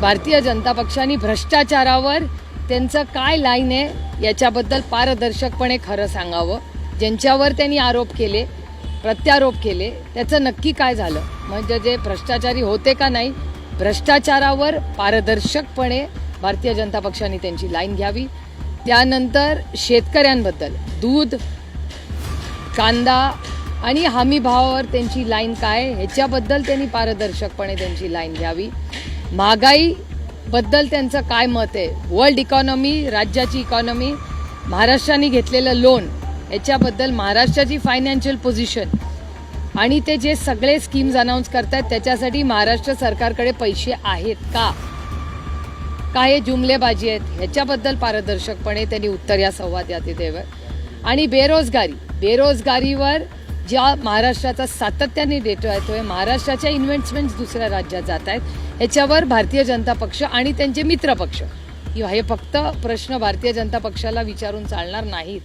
भारतीय जनता पक्षाने भ्रष्टाचारावर त्यांचं काय लाईन आहे याच्याबद्दल पारदर्शकपणे खरं सांगावं. ज्यांच्यावर त्यांनी आरोप केले प्रत्यारोप केले त्याचं नक्की काय झालं? म्हणजे जे भ्रष्टाचारी होते का नाही भ्रष्टाचारावर पारदर्शकपणे भारतीय जनता पक्षाने त्यांची लाईन घ्यावी. त्यानंतर शेतकऱ्यांबद्दल दूध कांदा आणि हमी भावावर त्यांची लाईन काय ह्याच्याबद्दल त्यांनी पारदर्शकपणे त्यांची लाईन घ्यावी. महागाईबद्दल त्यांचं काय मत आहे? वर्ल्ड इकॉनॉमी राज्याची इकॉनॉमी महाराष्ट्राने घेतलेलं लोन याच्याबद्दल महाराष्ट्राची फायनान्शियल पोझिशन आणि ते जे सगळे स्कीम्स अनाऊन्स करतात त्याच्यासाठी महाराष्ट्र सरकारकडे पैसे आहेत का? काय हे जुमलेबाजी आहेत? ह्याच्याबद्दल पारदर्शकपणे त्यांनी उत्तर या संवाद या द्यावं आणि बेरोजगारी बेरोजगारीवर ज्या महाराष्ट्राचा सातत्याने डेटा येतोय महाराष्ट्राच्या इन्व्हेस्टमेंट्स दुसऱ्या राज्यात जात आहेत. ह्याच्यावर भारतीय जनता पक्ष आणि त्यांचे मित्र पक्ष. हे फक्त प्रश्न भारतीय जनता पक्षाला विचारून चालणार नाहीत.